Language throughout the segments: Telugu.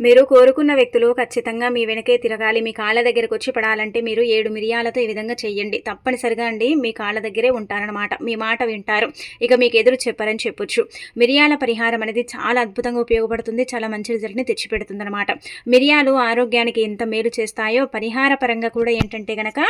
మీరు కోరుకున్న వ్యక్తులు ఖచ్చితంగా మీ వెనకే తిరగాలి. మీ కాళ్ళ దగ్గరకు వచ్చి పడాలంటే మీరు ఏడు మిరియాలతో ఈ విధంగా చెయ్యండి. తప్పనిసరిగా అండి మీ కాళ్ళ దగ్గరే ఉంటారనమాట మీ మాట వింటారు. ఇక మీకు ఎదురు చెప్పారని చెప్పొచ్చు. మిరియాల పరిహారం అనేది చాలా అద్భుతంగా ఉపయోగపడుతుంది. చాలా మంచి రిజల్ట్ని తెచ్చిపెడుతుంది అనమాట మిరియాలు ఆరోగ్యానికి ఎంత మేలు చేస్తాయో పరిహార పరంగా కూడా ఏంటంటే గనక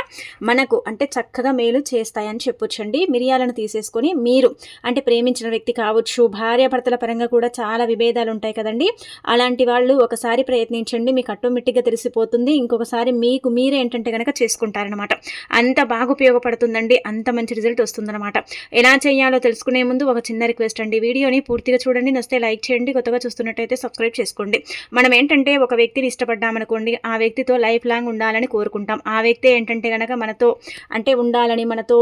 మనకు అంటే చక్కగా మేలు చేస్తాయని చెప్పొచ్చండి. మిరియాలను తీసేసుకొని మీరు అంటే ప్రేమించిన వ్యక్తి కావచ్చు భార్యాభర్తల పరంగా కూడా చాలా విభేదాలు ఉంటాయి కదండి. అలాంటి వాళ్ళు ఒకసారి ప్రయత్నించండి మీకు ఆటోమేటిక్గా తెలిసిపోతుంది. ఇంకొకసారి మీకు మీరే ఏంటంటే కనుక చేసుకుంటారనమాట అంత బాగా ఉపయోగపడుతుందండి అంత మంచి రిజల్ట్ వస్తుందన్నమాట. ఎలా చేయాలో తెలుసుకునే ముందు ఒక చిన్న రిక్వెస్ట్ అండి. వీడియోని పూర్తిగా చూడండి నస్తే లైక్ చేయండి కొత్తగా చూస్తున్నట్టయితే సబ్స్క్రైబ్ చేసుకోండి. మనం ఏంటంటే ఒక వ్యక్తిని ఇష్టపడ్డామనుకోండి ఆ వ్యక్తితో లైఫ్ లాంగ్ ఉండాలని కోరుకుంటాం. ఆ వ్యక్తి ఏంటంటే కనుక మనతో అంటే ఉండాలని మనతో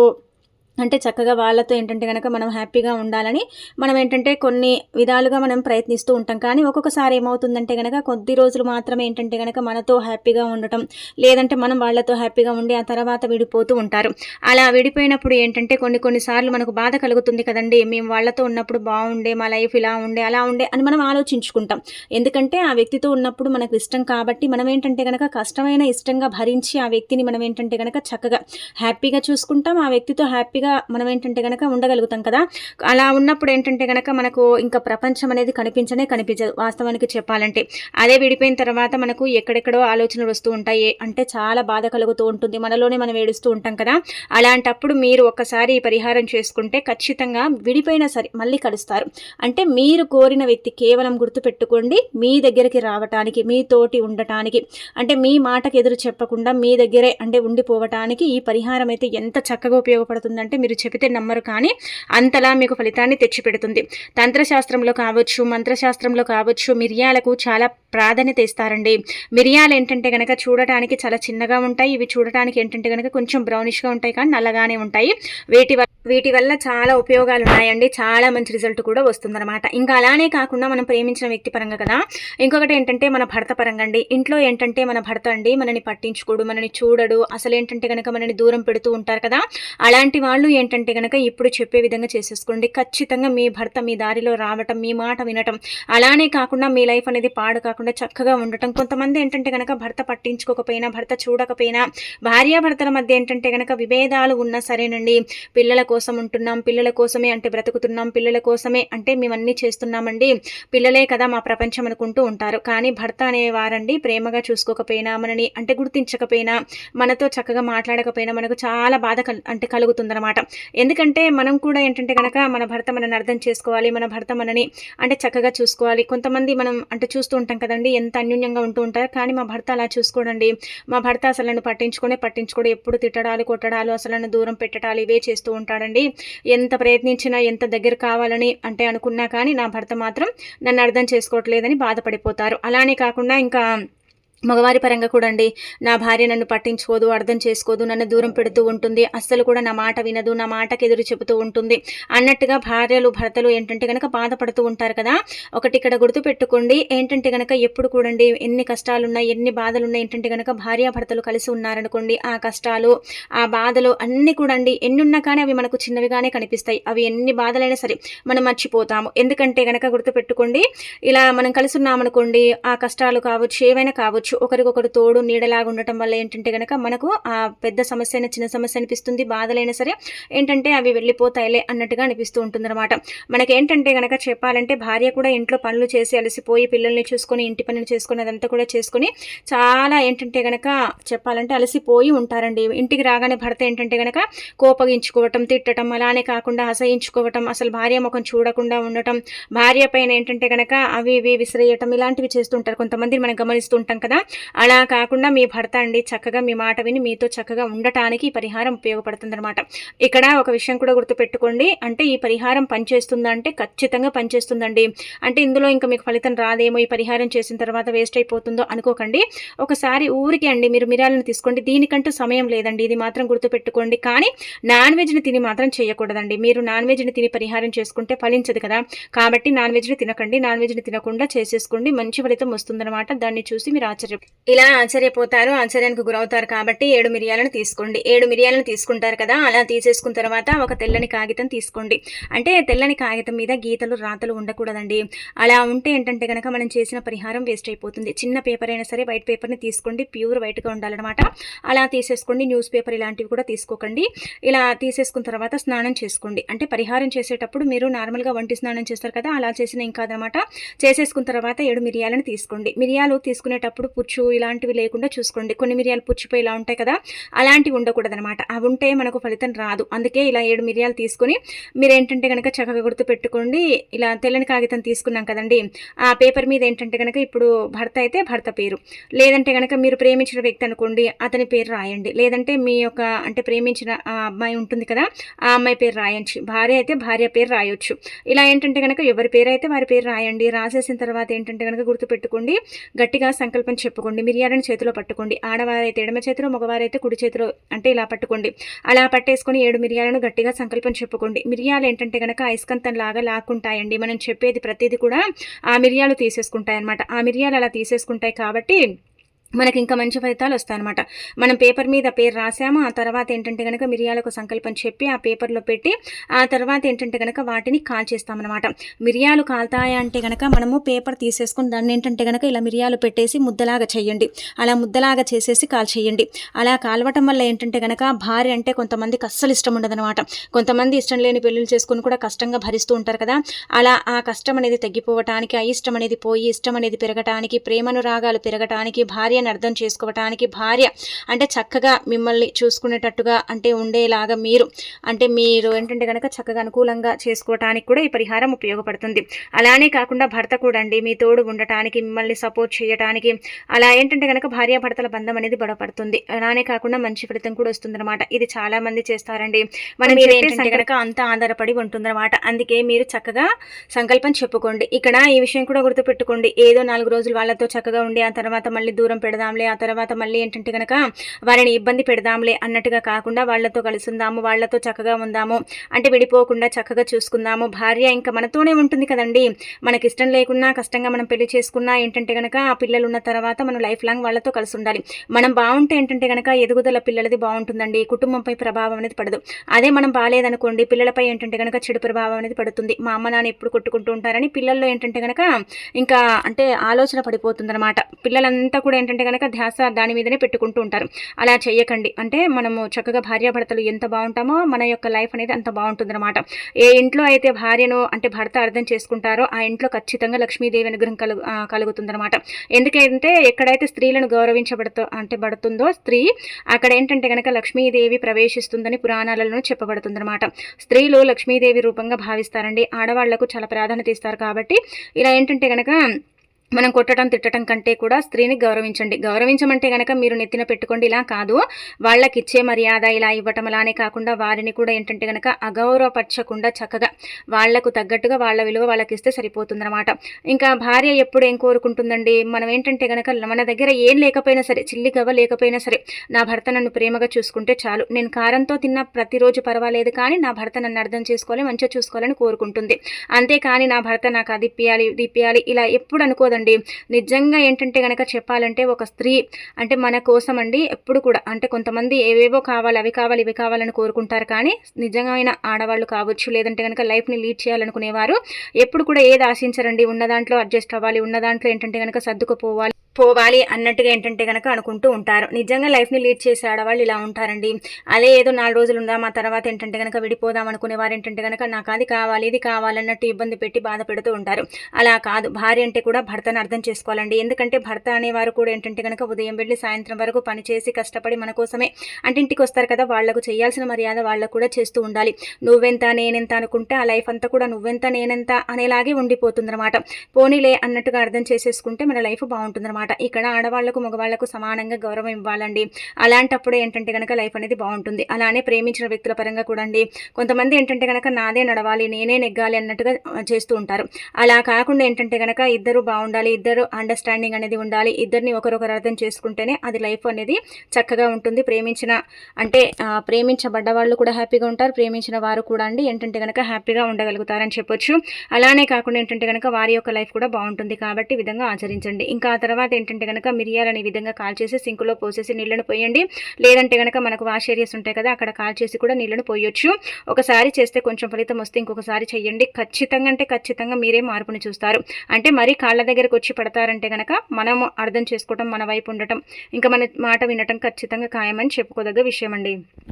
అంటే చక్కగా వాళ్ళతో ఏంటంటే కనుక మనం హ్యాపీగా ఉండాలని మనం ఏంటంటే కొన్ని విధాలుగా మనం ప్రయత్నిస్తూ ఉంటాం. కానీ ఒక్కొక్కసారి ఏమవుతుందంటే కనుక కొద్ది రోజులు మాత్రమే ఏంటంటే కనుక మనతో హ్యాపీగా ఉండటం లేదంటే మనం వాళ్ళతో హ్యాపీగా ఉండి ఆ తర్వాత విడిపోతూ ఉంటారు. అలా విడిపోయినప్పుడు ఏంటంటే కొన్ని కొన్నిసార్లు మనకు బాధ కలుగుతుంది కదండి. మేము వాళ్ళతో ఉన్నప్పుడు బాగుండే మా లైఫ్ ఇలా ఉండే అలా ఉండే అని మనం ఆలోచించుకుంటాం. ఎందుకంటే ఆ వ్యక్తితో ఉన్నప్పుడు మనకు ఇష్టం కాబట్టి మనం ఏంటంటే కనుక కష్టమైన ఇష్టంగా భరించి ఆ వ్యక్తిని మనం ఏంటంటే కనుక చక్కగా హ్యాపీగా చూసుకుంటాం. ఆ వ్యక్తితో హ్యాపీగా మనం ఏంటంటే కనుక ఉండగలుగుతాం కదా. అలా ఉన్నప్పుడు ఏంటంటే కనుక మనకు ఇంకా ప్రపంచం అనేది కనిపించనే కనిపించదు వాస్తవానికి చెప్పాలంటే. అదే విడిపోయిన తర్వాత మనకు ఎక్కడెక్కడో ఆలోచనలు వస్తూ ఉంటాయి. అంటే చాలా బాధ కలుగుతూ ఉంటుంది. మనలోనే మనం ఏడుస్తూ ఉంటాం కదా. అలాంటప్పుడు మీరు ఒక్కసారి పరిహారం చేసుకుంటే ఖచ్చితంగా విడిపోయినా సరే మళ్ళీ కలుస్తారు. అంటే మీరు కోరిన వ్యక్తి కేవలం గుర్తుపెట్టుకోండి. మీ దగ్గరికి రావటానికి మీతోటి ఉండటానికి అంటే మీ మాటకు ఎదురు చెప్పకుండా మీ దగ్గరే అంటే ఉండిపోవటానికి ఈ పరిహారం అయితే ఎంత చక్కగా ఉపయోగపడుతుందంటే మీరు చెబితే నమ్మరు కానీ అంతలా మీకు ఫలితాన్ని తెచ్చిపెడుతుంది. తంత్రశాస్త్రంలో కావచ్చు మంత్రశాస్త్రంలో కావచ్చు మిరియాలకు చాలా ప్రాధాన్యత ఇస్తారండి. మిరియాలు ఏంటంటే కనుక చూడటానికి చాలా చిన్నగా ఉంటాయి. ఇవి చూడటానికి ఏంటంటే కనుక కొంచెం బ్రౌనిష్గా ఉంటాయి కానీ నల్లగానే ఉంటాయి. వీటి వీటి వల్ల చాలా ఉపయోగాలు ఉన్నాయండి. చాలా మంచి రిజల్ట్ కూడా వస్తుందన్నమాట. ఇంకా అలానే కాకుండా మనం ప్రేమించిన వ్యక్తి పరంగా కదా ఇంకొకటి ఏంటంటే మన భర్త పరంగా అండి. ఇంట్లో ఏంటంటే మన భర్త అండి మనని పట్టించుకోడు మనని చూడడు. అసలు ఏంటంటే కనుక మనని దూరం పెడుతూ ఉంటారు కదా అలాంటి వాళ్ళు ఏంటంటే కనుక ఇప్పుడు చెప్పే విధంగా చేసేసుకోండి. ఖచ్చితంగా మీ భర్త మీ దారిలో రావటం మీ మాట వినటం అలానే కాకుండా మీ లైఫ్ అనేది పాడు కాకుండా చక్కగా ఉండటం. కొంతమంది ఏంటంటే కనుక భర్త పట్టించుకోకపోయినా భర్త చూడకపోయినా భార్యాభర్తల మధ్య ఏంటంటే కనుక విభేదాలు ఉన్నా సరేనండి. పిల్లల కోసం ఉంటున్నాం పిల్లల కోసమే అంటే బ్రతుకుతున్నాం పిల్లల కోసమే అంటే మేమన్నీ చేస్తున్నామండి. పిల్లలే కదా మా ప్రపంచం అనుకుంటూ ఉంటారు. కానీ భర్త అనేవారండి ప్రేమగా చూసుకోకపోయినా మనని అంటే గుర్తించకపోయినా మనతో చక్కగా మాట్లాడకపోయినా మనకు చాలా బాధ అంటే కలుగుతుందన్నమాట. ఎందుకంటే మనం కూడా ఏంటంటే కనుక మన భర్త మనని అర్థం చేసుకోవాలి మన భర్త మనని అంటే చక్కగా చూసుకోవాలి. కొంతమంది మనం అంటే చూస్తూ ఉంటాం కదండి ఎంత అన్యూన్యంగా ఉంటూ ఉంటారు. కానీ మా భర్త అలా చూసుకోడండి. మా భర్త అసలు నన్ను పట్టించుకునే పట్టించుకోడు. ఎప్పుడు తిట్టడాలు కొట్టడాలు అసలు నన్ను దూరం పెట్టడాలు ఇవే చేస్తూ ఉంటాడండి. ఎంత ప్రయత్నించినా ఎంత దగ్గర కావాలని అంటే అనుకున్నా కానీ నా భర్త మాత్రం నన్ను అర్థం చేసుకోవట్లేదని బాధపడిపోతారు. అలానే కాకుండా ఇంకా మగవారి పరంగా కూడా అండి నా భార్య నన్ను పట్టించుకోదు అర్థం చేసుకోదు నన్ను దూరం పెడుతూ ఉంటుంది అస్సలు కూడా నా మాట వినదు నా మాటకి ఎదురు చెబుతూ ఉంటుంది. అన్నట్టుగా భార్యలు భర్తలు ఏంటంటే కనుక బాధపడుతూ ఉంటారు కదా ఒకటి ఇక్కడ గుర్తుపెట్టుకోండి ఏంటంటే కనుక ఎప్పుడు కూడండి ఎన్ని కష్టాలు ఉన్నాయి ఎన్ని బాధలు ఉన్నాయి ఏంటంటే కనుక భార్యాభర్తలు కలిసి ఉన్నారనుకోండి ఆ కష్టాలు ఆ బాధలు అన్నీ కూడండి ఎన్ని ఉన్నా కానీ అవి మనకు చిన్నవిగానే కనిపిస్తాయి. అవి ఎన్ని బాధలైనా సరే మనం మర్చిపోతాము. ఎందుకంటే కనుక గుర్తుపెట్టుకోండి ఇలా మనం కలిసి ఉన్నామనుకోండి ఆ కష్టాలు కావచ్చు ఏవైనా కావచ్చు ఉండొచ్చు ఒకరికొకరు తోడు నీడలాగా ఉండటం వల్ల ఏంటంటే కనుక మనకు ఆ పెద్ద సమస్య అయినా చిన్న సమస్య అనిపిస్తుంది. బాధలైనా సరే ఏంటంటే అవి వెళ్ళిపోతాయిలే అన్నట్టుగా అనిపిస్తూ ఉంటుంది అనమాట మనకేంటంటే కనుక చెప్పాలంటే భార్య కూడా ఇంట్లో పనులు చేసి అలసిపోయి పిల్లల్ని చూసుకొని ఇంటి పనులు చేసుకొని అదంతా కూడా చేసుకొని చాలా ఏంటంటే కనుక చెప్పాలంటే అలసిపోయి ఉంటారండి. ఇంటికి రాగానే భర్త ఏంటంటే కనుక కోపగించుకోవటం తిట్టడం అలానే కాకుండా అసహించుకోవటం అసలు భార్య ముఖం చూడకుండా ఉండటం భార్య పైన ఏంటంటే కనుక అవి ఇవి విసిరేయటం ఇలాంటివి చేస్తుంటారు కొంతమందిని మనం గమనిస్తుంటాం కదా అలా కాకుండా మీ భర్త అండి చక్కగా మీ మాట విని మీతో చక్కగా ఉండటానికి ఈ పరిహారం ఉపయోగపడుతుందన్నమాట. ఇక్కడ ఒక విషయం కూడా గుర్తుపెట్టుకోండి. అంటే ఈ పరిహారం పనిచేస్తుందంటే ఖచ్చితంగా పనిచేస్తుందండి. అంటే ఇందులో ఇంకా మీకు ఫలితం రాదేమో ఈ పరిహారం చేసిన తర్వాత వేస్ట్ అయిపోతుందో అనుకోకండి. ఒకసారి ఊరికి అండి మీరు మిరాలను తీసుకోండి. దీనికంటూ సమయం లేదండి. ఇది మాత్రం గుర్తుపెట్టుకోండి. కానీ నాన్ వెజ్ని తిని మాత్రం చేయకూడదండి. మీరు నాన్ వెజ్ని తిని పరిహారం చేసుకుంటే ఫలించదు కదా. కాబట్టి నాన్ వెజ్ని తినకండి. నాన్ వెజ్ని తినకుండా చేసేసుకోండి. మంచి ఫలితం వస్తుందన్నమాట. దాన్ని చూసి మీరు ఆచరించండి ఆశ్చర్యం ఇలా ఆశ్చర్యపోతారు ఆశ్చర్యానికి గురవుతారు కాబట్టి ఏడు మిరియాలను తీసుకోండి. ఏడు మిరియాలను తీసుకుంటారు కదా అలా తీసేసుకున్న తర్వాత ఒక తెల్లని కాగితం తీసుకోండి. అంటే తెల్లని కాగితం మీద గీతలు రాతలు ఉండకూడదండి. అలా ఉంటే ఏంటంటే కనుక మనం చేసిన పరిహారం వేస్ట్ అయిపోతుంది. చిన్న పేపర్ అయినా సరే వైట్ పేపర్ని తీసుకోండి ప్యూర్ వైట్గా ఉండాలన్నమాట. అలా తీసేసుకోండి న్యూస్ పేపర్ ఇలాంటివి కూడా తీసుకోకండి. ఇలా తీసేసుకున్న తర్వాత స్నానం చేసుకోండి. అంటే పరిహారం చేసేటప్పుడు మీరు నార్మల్గా వంటి స్నానం చేస్తారు కదా అలా చేసిన ఇంకా కాదనమాట చేసేసుకున్న తర్వాత ఏడు మిరియాలను తీసుకోండి. మిరియాలు తీసుకునేటప్పుడు పుచ్చు ఇలాంటివి లేకుండా చూసుకోండి. కొన్ని మిరియాలు పుచ్చిపోయి ఇలా ఉంటాయి కదా అలాంటివి ఉండకూడదు అనమాట అవి ఉంటే మనకు ఫలితం రాదు. అందుకే ఇలా ఏడు మిరియాలు తీసుకొని మీరు ఏంటంటే కనుక చక్కగా గుర్తు పెట్టుకోండి. ఇలా తెల్లని కాగితం తీసుకున్నాం కదండి ఆ పేపర్ మీద ఏంటంటే కనుక ఇప్పుడు భర్త అయితే భర్త పేరు. లేదంటే కనుక మీరు ప్రేమించిన వ్యక్తి అనుకోండి అతని పేరు రాయండి. లేదంటే మీ యొక్క అంటే ప్రేమించిన ఆ అమ్మాయి ఉంటుంది కదా ఆ అమ్మాయి పేరు రాయొచ్చు. భార్య అయితే భార్య పేరు రాయొచ్చు. ఇలా ఏంటంటే కనుక ఎవరి పేరు అయితే వారి పేరు రాయండి రాసేసిన తర్వాత ఏంటంటే కనుక గుర్తుపెట్టుకోండి గట్టిగా సంకల్పం చెప్పుకోండి. మిరియాలను చేతిలో పట్టుకోండి. ఆడవారైతే ఎడమ చేతిలో మగవారైతే కుడి చేతిలో అంటే ఇలా పట్టుకోండి. అలా పట్టేసుకొని ఏడు మిరియాలను గట్టిగా సంకల్పం చెప్పుకోండి. మిరియాలు ఏంటంటే కనుక ఐస్కంతం లాగా లాక్కుంటాయండి. మనం చెప్పేది ప్రతిదీ కూడా ఆ మిరియాలు తీసేసుకుంటాయి అనమాట ఆ మిరియాలు అలా తీసేసుకుంటాయి కాబట్టి మనకి ఇంకా మంచి ఫలితాలు వస్తాయన్నమాట మనం పేపర్ మీద పేరు రాసాము ఆ తర్వాత ఏంటంటే కనుక మిరియాలకు సంకల్పం చెప్పి ఆ పేపర్లో పెట్టి ఆ తర్వాత ఏంటంటే కనుక వాటిని కాల్చేస్తామన్నమాట. మిరియాలు కాల్తాయా అంటే కనుక మనము పేపర్ తీసేసుకుని దాన్ని ఏంటంటే కనుక ఇలా మిరియాలు పెట్టేసి ముద్దలాగా చేయండి. అలా ముద్దలాగా చేసేసి కాల్ చేయండి. అలా కాలవటం వల్ల ఏంటంటే కనుక భార్య అంటే కొంతమందికి అస్సలు ఇష్టం ఉండదన్నమాట. కొంతమంది ఇష్టం లేని పెళ్ళిళ్ళు చేసుకుని కూడా కష్టంగా భరిస్తూ ఉంటారు కదా. అలా ఆ కష్టం అనేది తగ్గిపోవటానికి ఆ ఇష్టం అనేది పోయి ఇష్టం అనేది పెరగటానికి ప్రేమను రాగాలు పెరగటానికి భార్య భార్యను అర్థం చేసుకోవటానికి భార్య అంటే చక్కగా మిమ్మల్ని చూసుకునేటట్టుగా అంటే ఉండేలాగా మీరు అంటే మీరు ఏంటంటే కనుక చక్కగా అనుకూలంగా చేసుకోవటానికి కూడా ఈ పరిహారం ఉపయోగపడుతుంది. అలానే కాకుండా భర్త కూడా అండి మీ తోడు ఉండటానికి మిమ్మల్ని సపోర్ట్ చేయటానికి అలా ఏంటంటే కనుక భార్యాభర్తల బంధం అనేది బలపడుతుంది. అలానే కాకుండా మంచి ఫలితం కూడా వస్తుందన్నమాట. ఇది చాలా మంది చేస్తారండి. మనం ఏంటంటే కనుక అంత ఆధారపడి ఉంటుందన్నమాట. అందుకే మీరు చక్కగా సంకల్పం చెప్పుకోండి. ఇక్కడ ఈ విషయం కూడా గుర్తుపెట్టుకోండి. ఏదో నాలుగు రోజులు వాళ్ళతో చక్కగా ఉండి ఆ తర్వాత మళ్ళీ దూరం పెడదాంలే. ఆ తర్వాత మళ్ళీ ఏంటంటే కనుక వారిని ఇబ్బంది పెడదాంలే అన్నట్టుగా కాకుండా వాళ్ళతో కలుసుందాము వాళ్ళతో చక్కగా ఉందాము. అంటే విడిపోకుండా చక్కగా చూసుకుందాము. భార్య ఇంకా మనతోనే ఉంటుంది కదండి. మనకి ఇష్టం లేకున్నా కష్టంగా మనం పెళ్ళి చేసుకున్నా ఏంటంటే కనుక ఆ పిల్లలు ఉన్న తర్వాత మనం లైఫ్ లాంగ్ వాళ్ళతో కలిసి ఉండాలి మనం బాగుంటే ఏంటంటే కనుక ఎదుగుదల పిల్లలది బాగుంటుందండి కుటుంబంపై ప్రభావం అనేది పడదు. అదే మనం బాగాలేదనుకోండి పిల్లలపై ఏంటంటే కనుక చెడు ప్రభావం అనేది పడుతుంది. మా అమ్మ నాన్న ఎప్పుడు కొట్టుకుంటూ ఉంటారని పిల్లల్లో ఏంటంటే కనుక ఇంకా అంటే ఆలోచన పడిపోతుంది అనమాట పిల్లలంతా కూడా ఏంటంటే అంటే కనుక ధ్యాస దాని మీదనే పెట్టుకుంటూ ఉంటారు. అలా చేయకండి అంటే మనము చక్కగా భార్యాభర్తలు ఎంత బాగుంటామో మన యొక్క లైఫ్ అనేది అంత బాగుంటుందన్నమాట. ఏ ఇంట్లో అయితే భార్యను అంటే భర్త అర్థం చేసుకుంటారో ఆ ఇంట్లో ఖచ్చితంగా లక్ష్మీదేవి అనుగ్రహం కలుగు కలుగుతుందన్నమాట. ఎందుకంటే ఎక్కడైతే స్త్రీలను గౌరవించబడుతో అంటే పడుతుందో స్త్రీ అక్కడ ఏంటంటే కనుక లక్ష్మీదేవి ప్రవేశిస్తుందని పురాణాలలో చెప్పబడుతుందన్నమాట. స్త్రీలు లక్ష్మీదేవి రూపంగా భావిస్తారండి. ఆడవాళ్ళకు చాలా ప్రాధాన్యత ఇస్తారు కాబట్టి ఇలా ఏంటంటే కనుక మనం కొట్టడం తిట్టడం కంటే కూడా స్త్రీని గౌరవించండి. గౌరవించమంటే కనుక మీరు నెత్తిన పెట్టుకోండి. ఇలా కాదు. వాళ్ళకి ఇచ్చే మర్యాద ఇలా ఇవ్వటం అలానే కాకుండా వారిని కూడా ఏంటంటే కనుక అగౌరవపరచకుండా చక్కగా వాళ్ళకు తగ్గట్టుగా వాళ్ళ విలువ వాళ్ళకి ఇస్తే సరిపోతుందన్నమాట. ఇంకా భార్య ఎప్పుడు ఏం కోరుకుంటుందండి? మనం ఏంటంటే కనుక మన దగ్గర ఏం లేకపోయినా సరే చిల్లి గవ్వ లేకపోయినా సరే నా భర్త నన్ను ప్రేమగా చూసుకుంటే చాలు. నేను కారంతో తిన్న ప్రతిరోజు పర్వాలేదు కానీ నా భర్త నన్ను అర్థం చేసుకోవాలి మంచిగా చూసుకోవాలని కోరుకుంటుంది. అంతేకాని నా భర్త నాకు అది ఇప్పియాలి ఇది ఇప్పియాలి ఇలా ఎప్పుడు అనుకోదండి. అండి నిజంగా ఏంటంటే కనుక చెప్పాలంటే ఒక స్త్రీ అంటే మన కోసం అండి ఎప్పుడు కూడా అంటే కొంతమంది ఏవేవో కావాలి అవి కావాలి ఇవి కావాలని కోరుకుంటారు కానీ నిజమైన ఆడవాళ్ళు కావచ్చు లేదంటే కనుక లైఫ్ని లీడ్ చేయాలనుకునేవారు ఎప్పుడు కూడా ఏది ఆశించరండి. ఉన్న దాంట్లో అడ్జస్ట్ అవ్వాలి ఉన్న దాంట్లో ఏంటంటే కనుక సర్దుకుపోవాలి. పోవాలి అన్నట్టుగా ఏంటంటే కనుక అనుకుంటూ ఉంటారు. నిజంగా లైఫ్ని లీడ్ చేసే ఆడవాళ్ళు ఇలా ఉంటారండి. అదే ఏదో నాలుగు రోజులు ఉందాం ఆ తర్వాత ఏంటంటే కనుక విడిపోదాం అనుకునే వారు ఏంటంటే కనుక నాకు అది కావాలి ఇది కావాలన్నట్టు ఇబ్బంది పెట్టి బాధ పెడుతూ ఉంటారు. అలా కాదు. భార్య అంటే కూడా భర్తను అర్థం చేసుకోవాలండి. ఎందుకంటే భర్త అనేవారు కూడా ఏంటంటే కనుక ఉదయం వెళ్ళి సాయంత్రం వరకు పనిచేసి కష్టపడి మన కోసమే అంటే ఇంటికి వస్తారు కదా వాళ్ళకు చేయాల్సిన మర్యాద వాళ్ళకు కూడా చేస్తూ ఉండాలి. నువ్వెంత నేనెంత అనుకుంటే ఆ లైఫ్ అంతా కూడా నువ్వెంత నేనెంత అనేలాగే ఉండిపోతుందన్నమాట. పోనీలే అన్నట్టుగా అర్థం చేసేసుకుంటే మన లైఫ్ బాగుంటుందన్నమాట. అనమాట ఇక్కడ ఆడవాళ్ళకు మగవాళ్ళకు సమానంగా గౌరవం ఇవ్వాలండి. అలాంటప్పుడు ఏంటంటే కనుక లైఫ్ అనేది బాగుంటుంది. అలానే ప్రేమించిన వ్యక్తుల పరంగా కూడా అండి కొంతమంది ఏంటంటే కనుక నాదే నడవాలి నేనే నెగ్గాలి అన్నట్టుగా చేస్తూ ఉంటారు. అలా కాకుండా ఏంటంటే కనుక ఇద్దరు బాగుండాలి ఇద్దరు అండర్స్టాండింగ్ అనేది ఉండాలి ఇద్దరిని ఒకరొకరు అర్థం చేసుకుంటేనే అది లైఫ్ అనేది చక్కగా ఉంటుంది. ప్రేమించిన అంటే ప్రేమించబడ్డ వాళ్ళు కూడా హ్యాపీగా ఉంటారు. ప్రేమించిన వారు కూడా అండి ఏంటంటే కనుక హ్యాపీగా ఉండగలుగుతారని చెప్పొచ్చు. అలానే కాకుండా ఏంటంటే కనుక వారి యొక్క లైఫ్ కూడా బాగుంటుంది కాబట్టి విధంగా ఆచరించండి. ఇంకా ఆ తర్వాత తర్వాత ఏంటంటే కనుక మిరియాలని ఈ విధంగా కాల్చేసి సింకులో పోసేసి నీళ్ళను పోయండి. లేదంటే కనుక మనకు వాష్ ఏరియాస్ ఉంటాయి కదా అక్కడ కాల్చేసి కూడా నీళ్ళను పోయొచ్చు. ఒకసారి చేస్తే కొంచెం ఫలితం వస్తే ఇంకొకసారి చెయ్యండి. ఖచ్చితంగా అంటే ఖచ్చితంగా మీరే మార్పుని చూస్తారు. అంటే మరీ కాళ్ళ దగ్గరకు వచ్చి పడతారంటే కనుక మనం అర్థం చేసుకోవటం మన వైపు ఉండటం ఇంకా మన మాట వినటం ఖచ్చితంగా ఖాయమని చెప్పుకోదగ్గ విషయం అండి